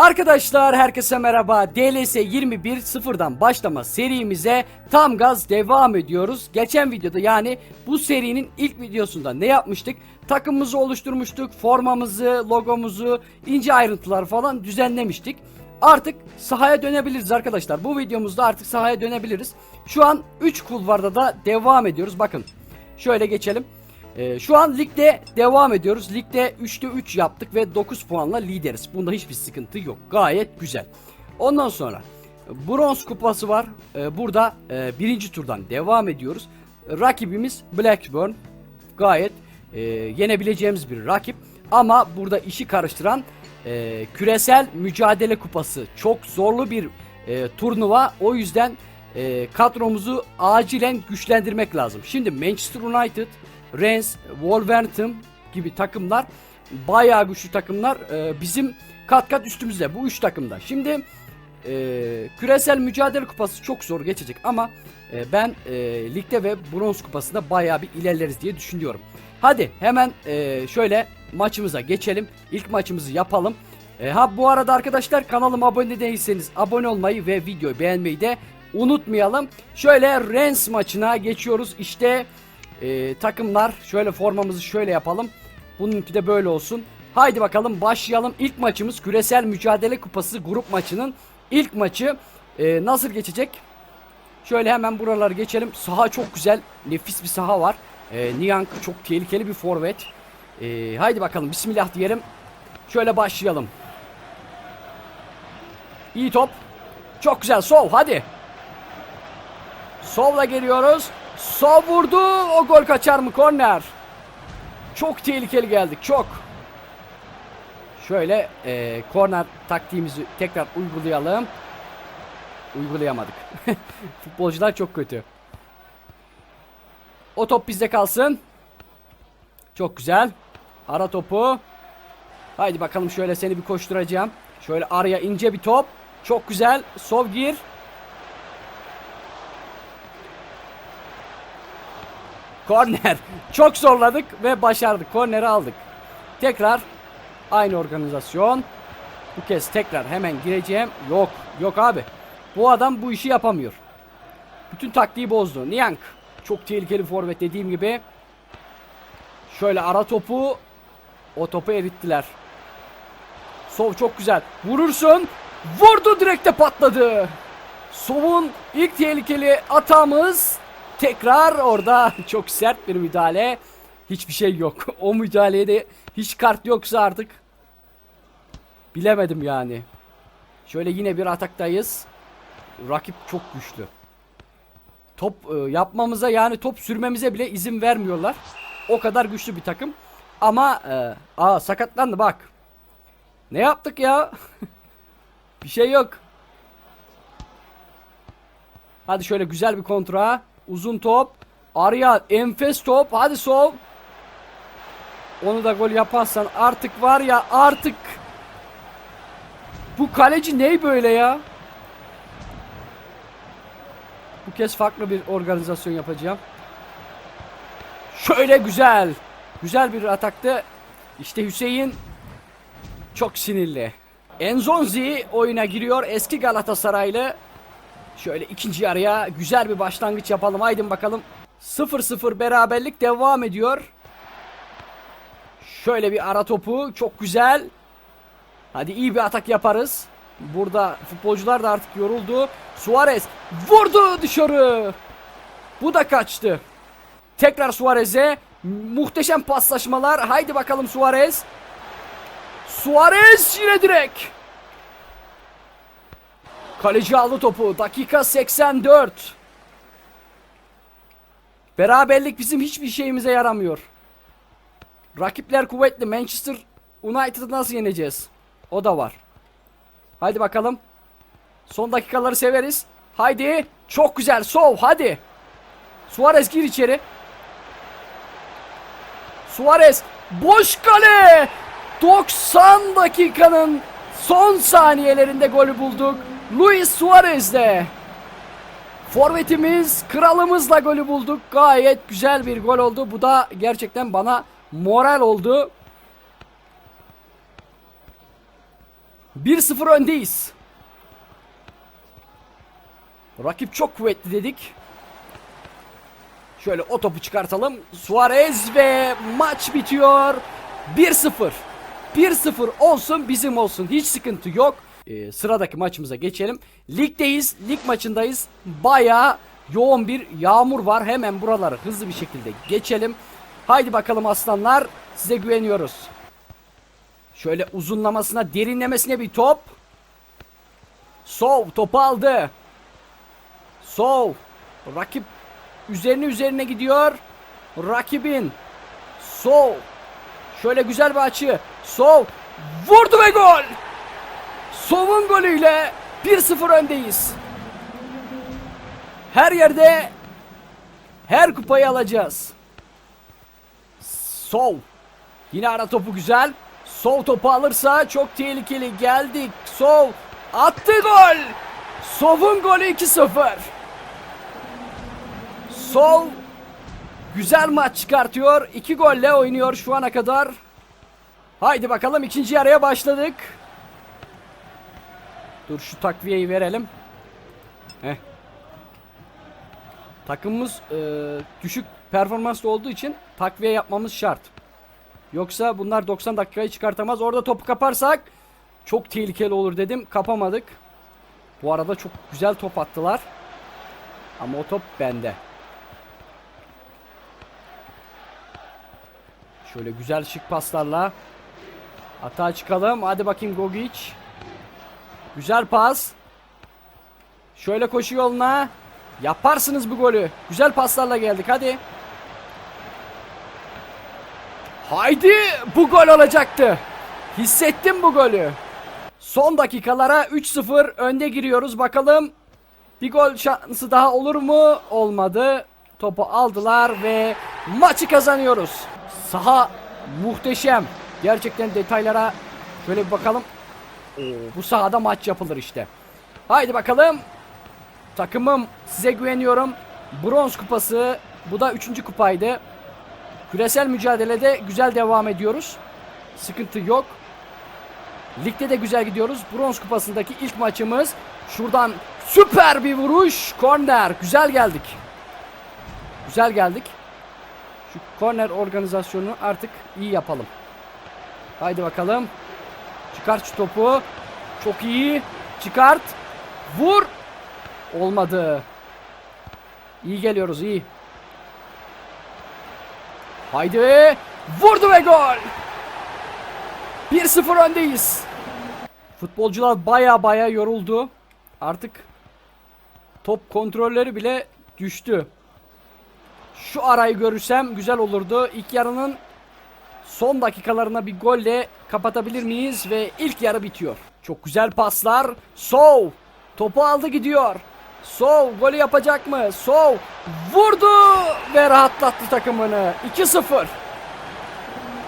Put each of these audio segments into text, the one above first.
Arkadaşlar herkese merhaba. DLS 21 sıfırdan başlama serimize tam gaz devam ediyoruz. Geçen videoda yani bu serinin ilk videosunda ne yapmıştık? Takımımızı oluşturmuştuk. Formamızı, logomuzu, ince ayrıntılar falan düzenlemiştik. Artık sahaya dönebiliriz arkadaşlar. Bu videomuzda artık sahaya dönebiliriz. Şu an 3 kulvarda da devam ediyoruz. Bakın şöyle geçelim. Ee, şu an ligde devam ediyoruz. Ligde 3'te 3 yaptık ve 9 puanla lideriz. Bunda hiçbir sıkıntı yok. Gayet güzel. Ondan sonra bronz kupası var. Ee, burada e, birinci turdan devam ediyoruz. Rakibimiz Blackburn. Gayet e, yenebileceğimiz bir rakip. Ama burada işi karıştıran e, küresel mücadele kupası. Çok zorlu bir e, turnuva. O yüzden e, kadromuzu acilen güçlendirmek lazım. Şimdi Manchester United, Rennes, Wolverhampton gibi takımlar bayağı güçlü takımlar e, bizim kat kat üstümüzde bu üç takımda. Şimdi e, küresel mücadele kupası çok zor geçecek ama e, ben e, ligde ve bronz kupasında bayağı bir ilerleriz diye düşünüyorum. Hadi hemen e, şöyle maçımıza geçelim. İlk maçımızı yapalım. E, ha bu arada arkadaşlar kanalıma abone değilseniz abone olmayı ve videoyu beğenmeyi de unutmayalım. Şöyle Rennes maçına geçiyoruz. İşte e, takımlar şöyle formamızı şöyle yapalım. Bununki de böyle olsun. Haydi bakalım başlayalım. İlk maçımız Küresel Mücadele Kupası grup maçının ilk maçı. E, nasıl geçecek? Şöyle hemen buraları geçelim. Saha çok güzel. Nefis bir saha var. E, Niang çok tehlikeli bir forvet. E, haydi bakalım bismillah diyelim. Şöyle başlayalım. İyi top. Çok güzel. Sol hadi. Sol'la geliyoruz. Sol vurdu. O gol kaçar mı? Korner. Çok tehlikeli geldik. Çok. Şöyle e, korner taktiğimizi tekrar uygulayalım. Uygulayamadık. Futbolcular çok kötü. O top bizde kalsın. Çok güzel. Ara topu. Haydi bakalım şöyle seni bir koşturacağım. Şöyle araya ince bir top. Çok güzel. Sov gir. Korner. Çok zorladık ve başardık. Korneri aldık. Tekrar aynı organizasyon. Bu kez tekrar hemen gireceğim. Yok. Yok abi. Bu adam bu işi yapamıyor. Bütün taktiği bozdu. Niyank. Çok tehlikeli forvet dediğim gibi. Şöyle ara topu. O topu erittiler. Sov çok güzel. Vurursun. Vurdu direkte patladı. Sov'un ilk tehlikeli atağımız tekrar orada çok sert bir müdahale. Hiçbir şey yok. O müdahalede hiç kart yoksa artık bilemedim yani. Şöyle yine bir ataktayız. Rakip çok güçlü. Top e, yapmamıza yani top sürmemize bile izin vermiyorlar. O kadar güçlü bir takım. Ama e, aa sakatlandı bak. Ne yaptık ya? bir şey yok. Hadi şöyle güzel bir kontra. Uzun top. Arya enfes top. Hadi sol. Onu da gol yaparsan artık var ya artık. Bu kaleci ney böyle ya? Bu kez farklı bir organizasyon yapacağım. Şöyle güzel. Güzel bir ataktı. İşte Hüseyin çok sinirli. Enzonzi oyuna giriyor. Eski Galatasaraylı. Şöyle ikinci yarıya güzel bir başlangıç yapalım. Haydi bakalım. 0-0 beraberlik devam ediyor. Şöyle bir ara topu. Çok güzel. Hadi iyi bir atak yaparız. Burada futbolcular da artık yoruldu. Suarez vurdu dışarı. Bu da kaçtı. Tekrar Suarez'e muhteşem paslaşmalar. Haydi bakalım Suarez. Suarez yine direkt. Kaleci aldı topu. Dakika 84. Beraberlik bizim hiçbir şeyimize yaramıyor. Rakipler kuvvetli. Manchester United'ı nasıl yeneceğiz? O da var. Haydi bakalım. Son dakikaları severiz. Haydi. Çok güzel. Sov. Hadi. Suarez gir içeri. Suarez. Boş kale. 90 dakikanın son saniyelerinde golü bulduk. Luis Suarez'de. Forvetimiz, kralımızla golü bulduk. Gayet güzel bir gol oldu. Bu da gerçekten bana moral oldu. 1-0 öndeyiz. Rakip çok kuvvetli dedik. Şöyle o topu çıkartalım. Suarez ve maç bitiyor. 1-0. 1-0 olsun bizim olsun. Hiç sıkıntı yok. Ee, sıradaki maçımıza geçelim. Ligdeyiz. Lig maçındayız. Bayağı yoğun bir yağmur var. Hemen buraları hızlı bir şekilde geçelim. Haydi bakalım aslanlar. Size güveniyoruz. Şöyle uzunlamasına, derinlemesine bir top. Sov topu aldı. Sov. Rakip üzerine üzerine gidiyor. Rakibin. Sov. Şöyle güzel bir açı. Sov. Vurdu ve gol. Sov'un golüyle 1-0 öndeyiz. Her yerde her kupayı alacağız. Sov. Yine ara topu güzel. Sov topu alırsa çok tehlikeli. Geldik. Sov attı gol. Sov'un golü 2-0. Sov güzel maç çıkartıyor. İki golle oynuyor şu ana kadar. Haydi bakalım ikinci yarıya başladık. Dur şu takviyeyi verelim. Heh. Takımımız e, düşük performanslı olduğu için takviye yapmamız şart. Yoksa bunlar 90 dakikayı çıkartamaz. Orada topu kaparsak çok tehlikeli olur dedim. Kapamadık. Bu arada çok güzel top attılar. Ama o top bende. Şöyle güzel şık paslarla atağa çıkalım. Hadi bakayım Gogic. Güzel pas. Şöyle koşu yoluna. Yaparsınız bu golü. Güzel paslarla geldik hadi. Haydi bu gol olacaktı. Hissettim bu golü. Son dakikalara 3-0 önde giriyoruz. Bakalım bir gol şansı daha olur mu? Olmadı. Topu aldılar ve maçı kazanıyoruz. Saha muhteşem. Gerçekten detaylara şöyle bir bakalım. Bu sahada maç yapılır işte. Haydi bakalım. Takımım size güveniyorum. Bronz kupası. Bu da üçüncü kupaydı. Küresel mücadelede güzel devam ediyoruz. Sıkıntı yok. Ligde de güzel gidiyoruz. Bronz kupasındaki ilk maçımız. Şuradan süper bir vuruş. Korner. Güzel geldik. Güzel geldik. Şu korner organizasyonunu artık iyi yapalım. Haydi bakalım. Çıkart şu topu. Çok iyi. Çıkart. Vur. Olmadı. İyi geliyoruz iyi. Haydi. Vurdu ve gol. 1-0 öndeyiz. Futbolcular baya baya yoruldu. Artık top kontrolleri bile düştü. Şu arayı görürsem güzel olurdu. İlk yarının son dakikalarına bir golle kapatabilir miyiz? Ve ilk yarı bitiyor. Çok güzel paslar. Sov. Topu aldı gidiyor. Sov golü yapacak mı? Sov vurdu ve rahatlattı takımını. 2-0.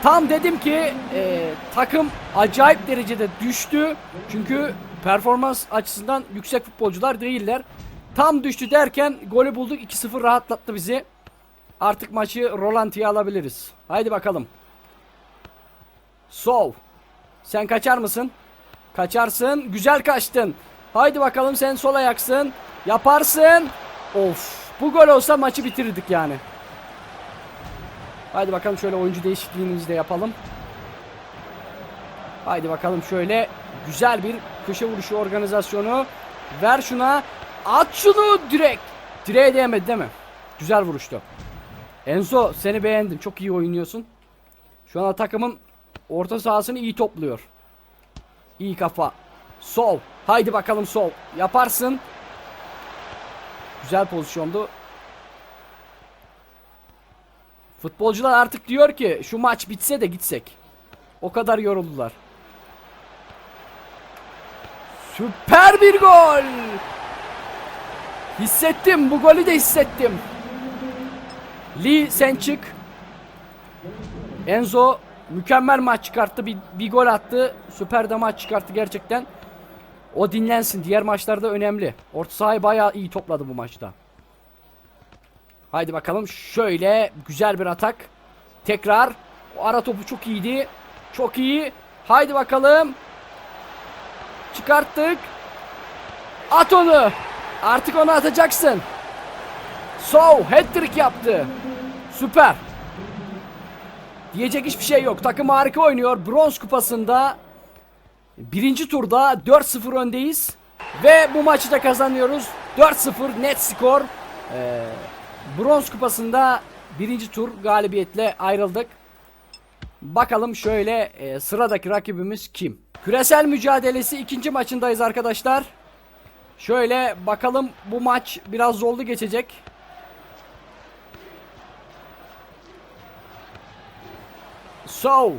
Tam dedim ki e, takım acayip derecede düştü. Çünkü performans açısından yüksek futbolcular değiller. Tam düştü derken golü bulduk. 2-0 rahatlattı bizi. Artık maçı rolantiye alabiliriz. Haydi bakalım. Sov. Sen kaçar mısın? Kaçarsın. Güzel kaçtın. Haydi bakalım sen sol ayaksın. Yaparsın. Of. Bu gol olsa maçı bitirirdik yani. Haydi bakalım şöyle oyuncu değişikliğimizi de yapalım. Haydi bakalım şöyle güzel bir köşe vuruşu organizasyonu. Ver şuna. At şunu direkt. Direğe değmedi değil mi? Güzel vuruştu. Enzo seni beğendim. Çok iyi oynuyorsun. Şu anda takımın orta sahasını iyi topluyor. İyi kafa. Sol. Haydi bakalım sol. Yaparsın. Güzel pozisyondu. Futbolcular artık diyor ki şu maç bitse de gitsek. O kadar yoruldular. Süper bir gol. Hissettim. Bu golü de hissettim. Lee sen çık. Enzo mükemmel maç çıkarttı. Bir, bir gol attı. Süper de maç çıkarttı gerçekten. O dinlensin. Diğer maçlarda önemli. Orta sahayı bayağı iyi topladı bu maçta. Haydi bakalım. Şöyle güzel bir atak. Tekrar. O ara topu çok iyiydi. Çok iyi. Haydi bakalım. Çıkarttık. At onu. Artık onu atacaksın. So hat-trick yaptı. Süper. Diyecek hiçbir şey yok. Takım harika oynuyor. Bronz kupasında birinci turda 4-0 öndeyiz. Ve bu maçı da kazanıyoruz. 4-0 net skor. Ee, bronz kupasında birinci tur galibiyetle ayrıldık. Bakalım şöyle e, sıradaki rakibimiz kim? Küresel mücadelesi ikinci maçındayız arkadaşlar. Şöyle bakalım bu maç biraz zorlu geçecek. So.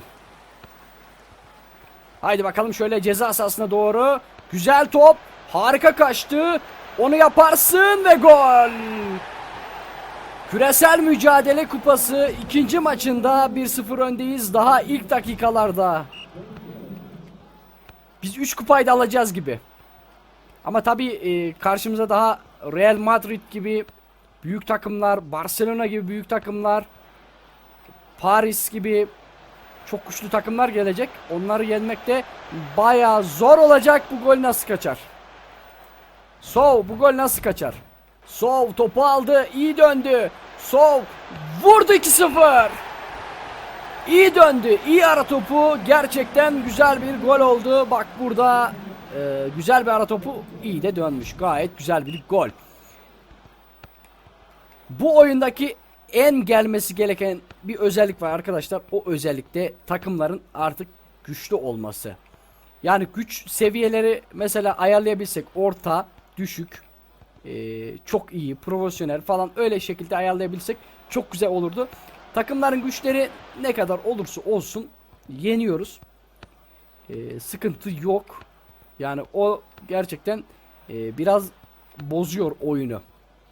Haydi bakalım şöyle ceza sahasına doğru. Güzel top. Harika kaçtı. Onu yaparsın ve gol. Küresel Mücadele Kupası ikinci maçında 1-0 öndeyiz daha ilk dakikalarda. Biz 3 kupayı da alacağız gibi. Ama tabii e, karşımıza daha Real Madrid gibi büyük takımlar, Barcelona gibi büyük takımlar, Paris gibi çok güçlü takımlar gelecek. Onları yenmekte bayağı zor olacak. Bu gol nasıl kaçar? Sov bu gol nasıl kaçar? Sov topu aldı. iyi döndü. Sov vurdu 2-0. İyi döndü. iyi ara topu. Gerçekten güzel bir gol oldu. Bak burada e, güzel bir ara topu iyi de dönmüş. Gayet güzel bir gol. Bu oyundaki en gelmesi gereken bir özellik var arkadaşlar. O özellikte takımların artık güçlü olması. Yani güç seviyeleri mesela ayarlayabilsek orta, düşük, eee, çok iyi, profesyonel falan öyle şekilde ayarlayabilsek çok güzel olurdu. Takımların güçleri ne kadar olursa olsun yeniyoruz. Eee, sıkıntı yok. Yani o gerçekten eee, biraz bozuyor oyunu.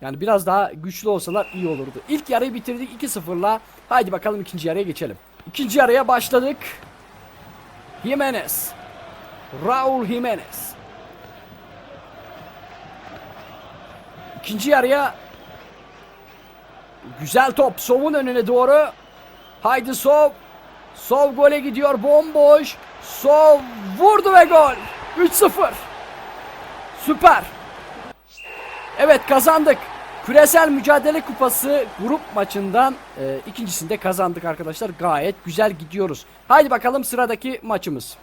Yani biraz daha güçlü olsalar iyi olurdu. İlk yarıyı bitirdik 2-0'la. Haydi bakalım ikinci yarıya geçelim. İkinci yarıya başladık. Jimenez. Raul Jimenez. İkinci yarıya güzel top Sov'un önüne doğru. Haydi Sov. Sov gole gidiyor bomboş. Sov vurdu ve gol. 3-0. Süper. Evet kazandık. Küresel Mücadele Kupası grup maçından e, ikincisinde kazandık arkadaşlar. Gayet güzel gidiyoruz. Haydi bakalım sıradaki maçımız.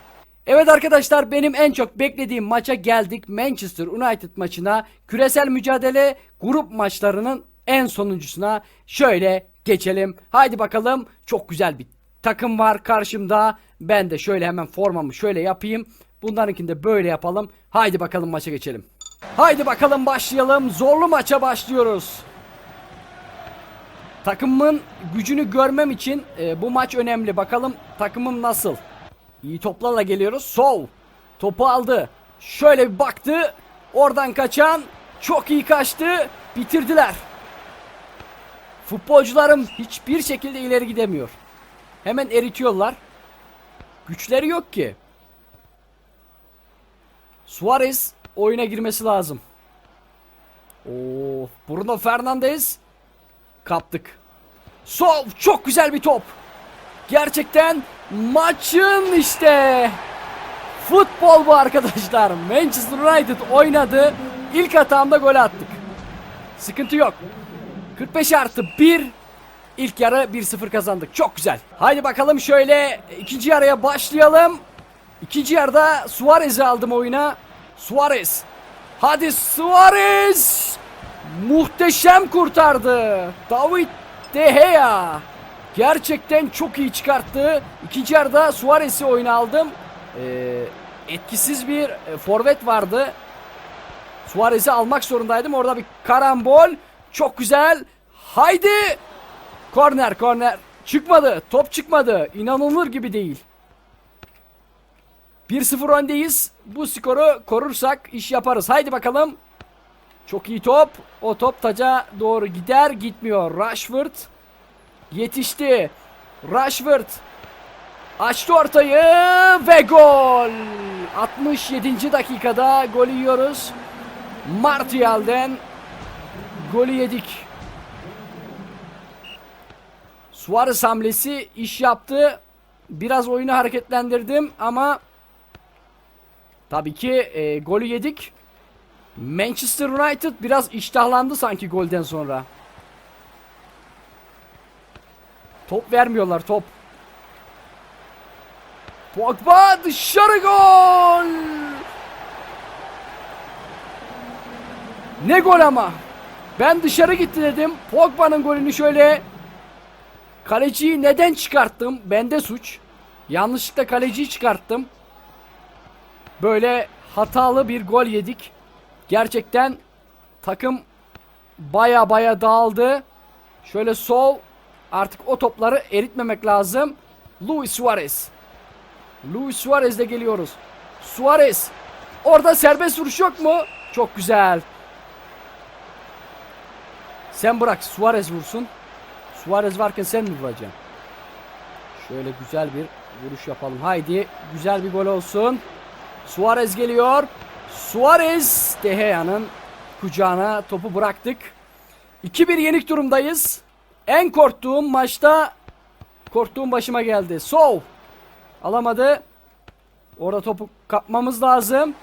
Evet arkadaşlar benim en çok beklediğim maça geldik. Manchester United maçına. Küresel mücadele grup maçlarının en sonuncusuna şöyle geçelim. Haydi bakalım çok güzel bir takım var karşımda. Ben de şöyle hemen formamı şöyle yapayım. Bunlarınkini de böyle yapalım. Haydi bakalım maça geçelim. Haydi bakalım başlayalım. Zorlu maça başlıyoruz. Takımımın gücünü görmem için e, bu maç önemli. Bakalım takımım nasıl. İyi toplarla geliyoruz. Sol. Topu aldı. Şöyle bir baktı. Oradan kaçan çok iyi kaçtı. Bitirdiler. Futbolcularım hiçbir şekilde ileri gidemiyor. Hemen eritiyorlar. Güçleri yok ki. Suarez oyuna girmesi lazım. Oo, Bruno Fernandes kaptık. Sol çok güzel bir top. Gerçekten maçın işte futbol bu arkadaşlar. Manchester United oynadı. İlk hatamda gol attık. Sıkıntı yok. 45 artı 1 İlk yarı 1-0 kazandık. Çok güzel. Haydi bakalım şöyle ikinci yarıya başlayalım. İkinci yarıda Suarez'i aldım oyuna. Suarez. Hadi Suarez. Muhteşem kurtardı. David De Gea. Gerçekten çok iyi çıkarttı. İkinci yarıda Suarez'i oyuna aldım. Ee, etkisiz bir e, forvet vardı. Suarez'i almak zorundaydım. Orada bir karambol. Çok güzel. Haydi. Korner korner. Çıkmadı. Top çıkmadı. İnanılır gibi değil. 1-0 öndeyiz. Bu skoru korursak iş yaparız. Haydi bakalım. Çok iyi top. O top taca doğru gider. Gitmiyor. Rashford. Yetişti. Rashford. Açtı ortayı ve gol. 67. dakikada golü yiyoruz. Martial'den golü yedik. Suarez hamlesi iş yaptı. Biraz oyunu hareketlendirdim ama Tabii ki e, golü yedik. Manchester United biraz iştahlandı sanki golden sonra. Top vermiyorlar top. Pogba dışarı gol. Ne gol ama. Ben dışarı gitti dedim. Pogba'nın golünü şöyle Kaleciyi neden çıkarttım? Bende suç. Yanlışlıkla kaleciyi çıkarttım. Böyle hatalı bir gol yedik. Gerçekten takım baya baya dağıldı. Şöyle sol artık o topları eritmemek lazım. Luis Suarez. Luis Suarez'le geliyoruz. Suarez. Orada serbest vuruş yok mu? Çok güzel. Sen bırak Suarez vursun. Suarez varken sen mi vuracaksın? Şöyle güzel bir vuruş yapalım. Haydi güzel bir gol olsun. Suarez geliyor. Suarez De Gea'nın kucağına topu bıraktık. 2-1 yenik durumdayız. En korktuğum maçta korktuğum başıma geldi. Sov alamadı. Orada topu kapmamız lazım.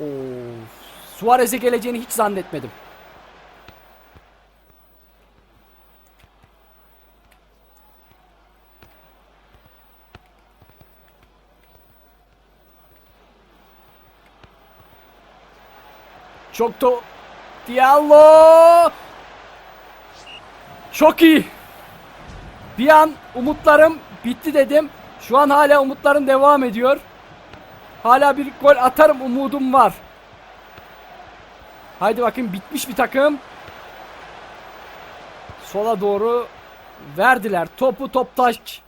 Oo, Suarez'e geleceğini hiç zannetmedim. Çok to Diallo Çok iyi. Bir an umutlarım bitti dedim. Şu an hala umutlarım devam ediyor. Hala bir gol atarım umudum var. Haydi bakayım bitmiş bir takım. Sola doğru verdiler. Topu toptaş.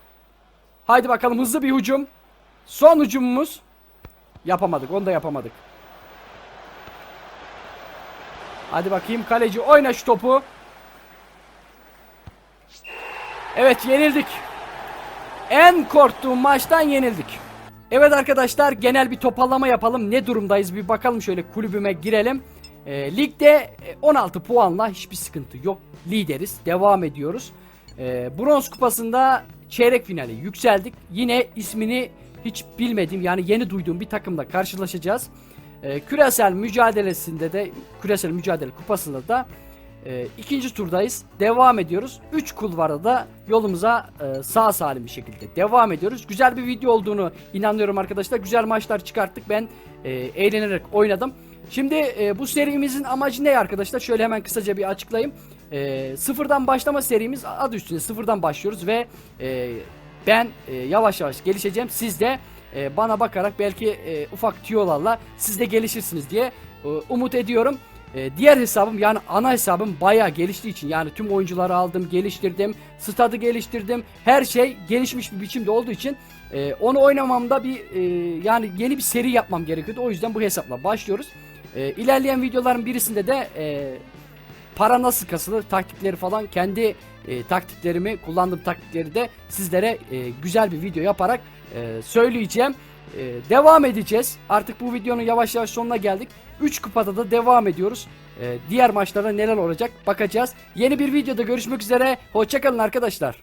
Haydi bakalım hızlı bir hücum. Son hücumumuz. Yapamadık. Onu da yapamadık. Hadi bakayım kaleci oyna şu topu. Evet yenildik. En korktuğum maçtan yenildik. Evet arkadaşlar genel bir toparlama yapalım. Ne durumdayız bir bakalım şöyle kulübüme girelim. Ee, ligde e, 16 puanla hiçbir sıkıntı yok. Lideriz. Devam ediyoruz. Ee, bronz kupasında çeyrek finale yükseldik. Yine ismini hiç bilmediğim yani yeni duyduğum bir takımla karşılaşacağız. Ee, küresel mücadelesinde de küresel mücadele kupasında da e, ikinci turdayız. Devam ediyoruz. 3 kulvarda da yolumuza e, sağ salim bir şekilde devam ediyoruz. Güzel bir video olduğunu inanıyorum arkadaşlar. Güzel maçlar çıkarttık. Ben e, eğlenerek oynadım. Şimdi e, bu serimizin amacı ne arkadaşlar? Şöyle hemen kısaca bir açıklayayım. E, sıfırdan başlama serimiz adı üstünde sıfırdan başlıyoruz ve e, ben e, yavaş yavaş gelişeceğim. Siz de e, bana bakarak belki e, ufak tüyolarla siz de gelişirsiniz diye e, umut ediyorum. E, diğer hesabım yani ana hesabım bayağı geliştiği için yani tüm oyuncuları aldım, geliştirdim, stadı geliştirdim. Her şey gelişmiş bir biçimde olduğu için e, onu oynamamda bir e, yani yeni bir seri yapmam gerekiyordu. O yüzden bu hesapla başlıyoruz. E, ilerleyen videoların birisinde de e, para nasıl kasılır taktikleri falan kendi e, taktiklerimi kullandığım taktikleri de sizlere e, güzel bir video yaparak e, söyleyeceğim. E, devam edeceğiz. Artık bu videonun yavaş yavaş sonuna geldik. 3 kupada da devam ediyoruz. E, diğer maçlarda neler olacak bakacağız. Yeni bir videoda görüşmek üzere. Hoşçakalın arkadaşlar.